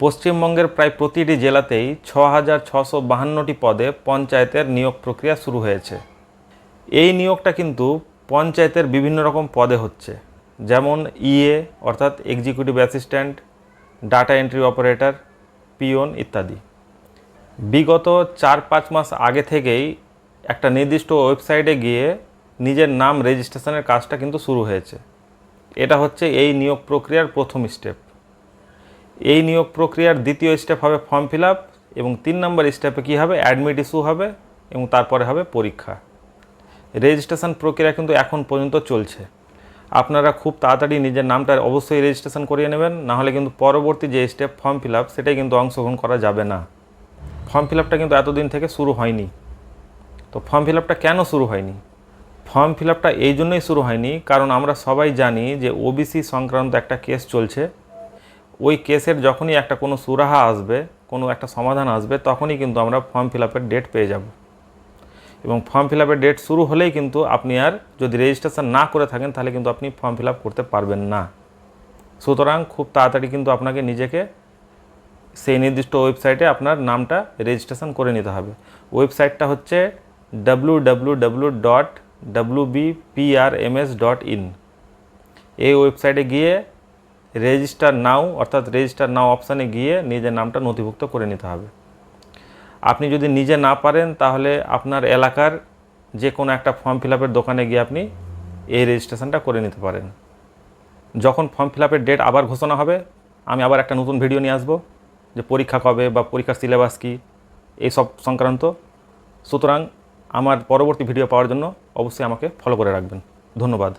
পশ্চিমবঙ্গের প্রায় প্রতিটি জেলাতেই ছ হাজার ছশো বাহান্নটি পদে পঞ্চায়েতের নিয়োগ প্রক্রিয়া শুরু হয়েছে। এই নিয়োগটা কিন্তু পঞ্চায়েতের বিভিন্ন রকম পদে হচ্ছে। যেমন ইএ অর্থাৎ executive assistant data entry operator peon ইত্যাদি। বিগত চার পাঁচ মাস আগে থেকেই একটা নির্দিষ্ট ওয়েবসাইটে গিয়ে নিজের নাম রেজিস্ট্রেশনের কাজটা কিন্তু শুরু হয়েছে। এটা হচ্ছে এই নিয়োগ প্রক্রিয়ার প্রথম স্টেপ। এই নিয়োগ প্রক্রিয়ার দ্বিতীয় স্টেপ হবে ফর্ম ফিল আপ এবং তিন নম্বর স্টেপে কী হবে? অ্যাডমিট ইস্যু হবে এবং তারপরে হবে পরীক্ষা। রেজিস্ট্রেশন প্রক্রিয়া কিন্তু এখন পর্যন্ত চলছে। আপনারা খুব তাড়াতাড়ি নিজের নামটা অবশ্যই রেজিস্ট্রেশন করিয়ে নেবেন নাহলে কিন্তু পরবর্তী যে স্টেপ ফর্ম ফিল আপ সেটাই কিন্তু অংশগ্রহণ করা যাবে না। ফর্ম ফিল আপটা কিন্তু এতদিন থেকে শুরু হয়নি। তো ফর্ম ফিল আপটা কেন শুরু হয়নি? ফর্ম ফিল আপটা এই জন্যই শুরু হয়নি, কারণ আমরা সবাই জানি যে ওবিসি সংক্রান্ত একটা কেস চলছে। ওই কেসের যখনই একটা কোনো সুরাহা আসবে, কোনো একটা সমাধান আসবে, তখনই কিন্তু আমরা ফর্ম ফিল আপের ডেট পেয়ে যাব। এবং ফর্ম ফিল আপের ডেট শুরু হলেই কিন্তু আপনি আর যদি রেজিস্ট্রেশন না করে থাকেন, তাহলে কিন্তু আপনি ফর্ম ফিল আপ করতে পারবেন না। সুতরাং খুব তাড়াতাড়ি কিন্তু আপনাকে নিজেকে সেই নির্দিষ্ট ওয়েবসাইটে আপনার নামটা রেজিস্ট্রেশন করে নিতে হবে। ওয়েবসাইটটা হচ্ছে W W dot dot in এই ওয়েবসাইটে গিয়ে রেজিস্টার নাও অর্থাৎ রেজিস্টার নাও অপশানে গিয়ে নিজের নামটা নথিভুক্ত করে নিতে হবে। আপনি যদি নিজে না পারেন, তাহলে আপনার এলাকার যে কোনো একটা ফর্ম ফিল দোকানে গিয়ে আপনি এই রেজিস্ট্রেশনটা করে নিতে পারেন। যখন ফর্ম ফিল ডেট আবার ঘোষণা হবে, আমি আবার একটা নতুন ভিডিও নিয়ে আসব যে পরীক্ষা কবে বা পরীক্ষার সিলেবাস কী এইসব সংক্রান্ত। সুতরাং আমার পরবর্তী ভিডিও পাওয়ার জন্য অবশ্যই আমাকে ফলো করে রাখবেন। ধন্যবাদ।